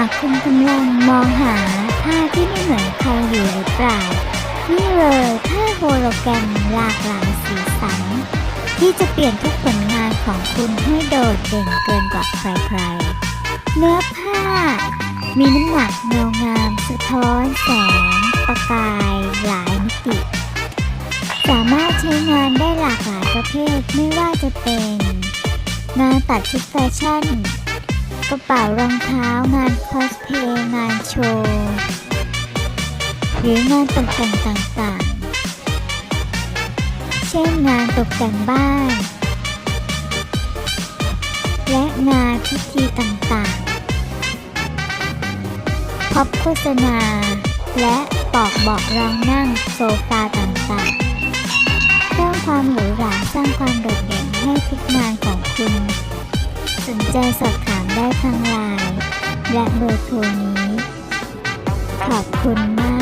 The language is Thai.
ากคุณกำลังมองหาผ้าที่ไม่เหมือนใครอยู่หรือเปล่า นี่เลยผ้าโฮโลแกรมหลากหลายสีสัน ที่จะเปลี่ยนทุกผลงานของคุณให้โดดเด่นเกินกว่าใครๆ เนื้อผ้า มีน้ำหนักเงางามสะท้อนแสง ประกายหลายมิติ สามารถใช้งานได้หลากหลายประเภทไม่ว่าจะเป็น งานตัดชุดแฟชั่น กระเป๋ารองเท้างานคอสเพลย์งานโชว์ หรืองานตกแต่งต่างๆ เช่นงานตกแต่งบ้าน และงานพิธีต่างๆพ็อปโฆษณา และปอกเบอกรองนั่งโซฟาต่างๆเพิ่มความหรูหราสร้างความโดดเด่นให้ทุกงานของคุณ สนใจสอบถามได้ทางไลน์และเบอร์โทรนี้ ขอบคุณมาก